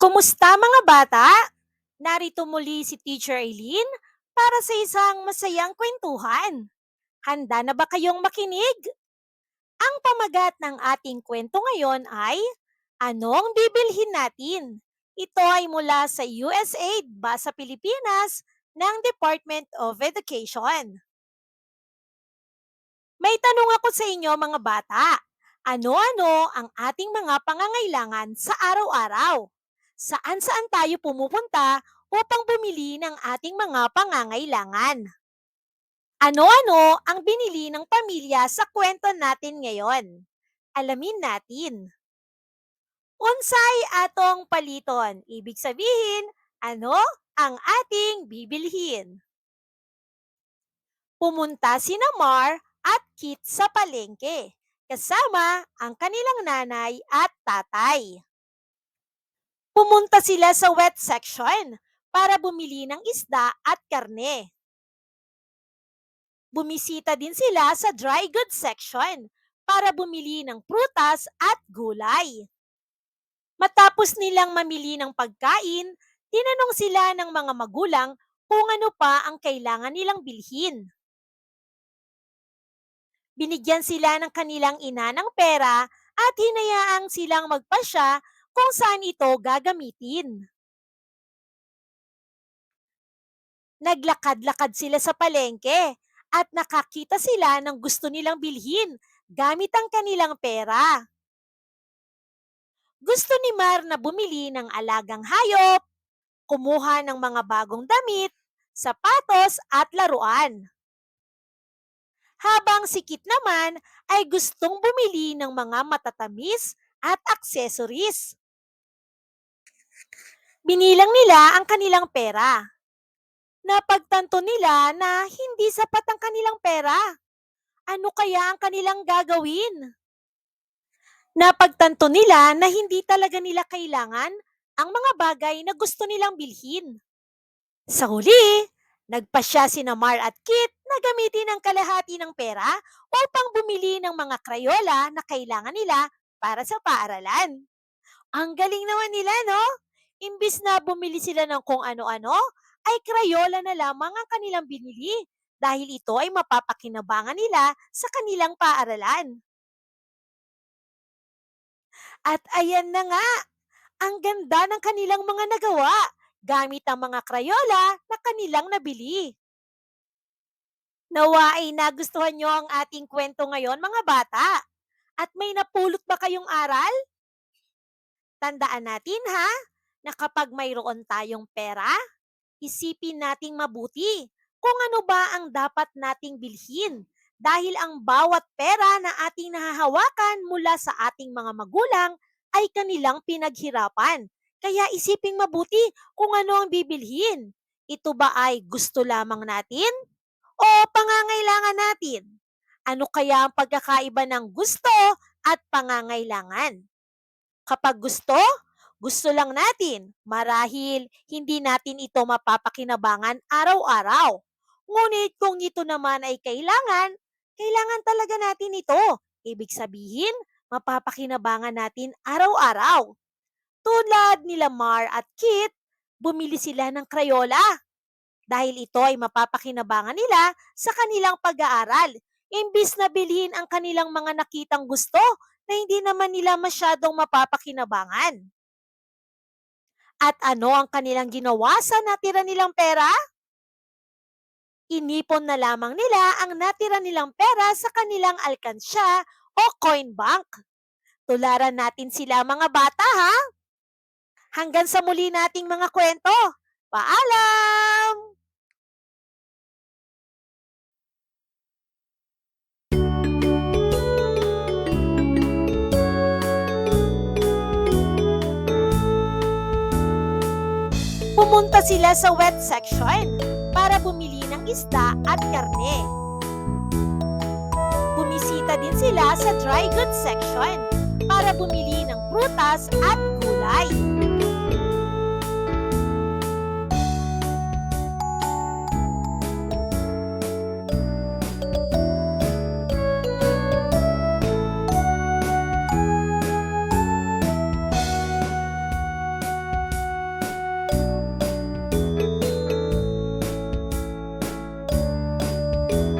Kumusta mga bata? Narito muli si Teacher Eileen para sa isang masayang kwentuhan. Handa na ba kayong makinig? Ang pamagat ng ating kwento ngayon ay, Anong bibilhin natin? Ito ay mula sa USAID Basa Pilipinas ng Department of Education. May tanong ako sa inyo mga bata. Ano-ano ang ating mga pangangailangan sa araw-araw? Saan-saan tayo pumupunta upang bumili ng ating mga pangangailangan? Ano-ano ang binili ng pamilya sa kwento natin ngayon? Alamin natin. Unsay atong paliton? Ibig sabihin, ano ang ating bibilhin? Pumunta si Mar at Kit sa palengke, kasama ang kanilang nanay at tatay. Pumunta sila sa wet section para bumili ng isda at karne. Bumisita din sila sa dry goods section para bumili ng prutas at gulay. Matapos nilang mamili ng pagkain, tinanong sila ng mga magulang kung ano pa ang kailangan nilang bilhin. Binigyan sila ng kanilang ina ng pera at hinayaang silang magpasya kung saan ito gagamitin. Naglakad-lakad sila sa palengke at nakakita sila ng gusto nilang bilhin gamit ang kanilang pera. Gusto ni Mar na bumili ng alagang hayop, kumuha ng mga bagong damit, sapatos at laruan. Habang si Kit naman ay gustong bumili ng mga matatamis at accessories. Binilang nila ang kanilang pera. Napagtanto nila na hindi sapat ang kanilang pera. Ano kaya ang kanilang gagawin? Napagtanto nila na hindi talaga nila kailangan ang mga bagay na gusto nilang bilhin. Sa huli, nagpasya si Mar at Kit na gamitin ang kalahati ng pera upang bumili ng mga krayola na kailangan nila para sa paaralan. Ang galing naman nila, no? Imbis na bumili sila ng kung ano-ano, ay krayola na lamang ang kanilang binili dahil ito ay mapapakinabangan nila sa kanilang paaralan. At ayan na nga, ang ganda ng kanilang mga nagawa gamit ang mga krayola na kanilang nabili. Nawa ay nagustuhan nyo ang ating kwento ngayon mga bata. At may napulot ba kayong aral? Tandaan natin ha, na kapag mayroon tayong pera, isipin nating mabuti kung ano ba ang dapat nating bilhin dahil ang bawat pera na ating nahahawakan mula sa ating mga magulang ay kanilang pinaghirapan. Kaya isiping mabuti kung ano ang bibilhin. Ito ba ay gusto lamang natin o pangangailangan natin? Ano kaya ang pagkakaiba ng gusto at pangangailangan? Kapag gusto, gusto lang natin. Marahil hindi natin ito mapapakinabangan araw-araw. Ngunit kung ito naman ay kailangan, kailangan talaga natin ito. Ibig sabihin, mapapakinabangan natin araw-araw. Tulad nila Mar at Kit, bumili sila ng Crayola. Dahil ito ay mapapakinabangan nila sa kanilang pag-aaral. Imbis na bilhin ang kanilang mga nakitang gusto na hindi naman nila masyadong mapapakinabangan. At ano ang kanilang ginawa sa natira nilang pera? Inipon na lamang nila ang natira nilang pera sa kanilang alkansya o coin bank. Tularan natin sila mga bata ha? Hanggang sa muli nating mga kwento. Paalam! Pumunta sila sa wet section para bumili ng isda at karne. Bumisita din sila sa dry goods section para bumili ng prutas at gulay. Bye.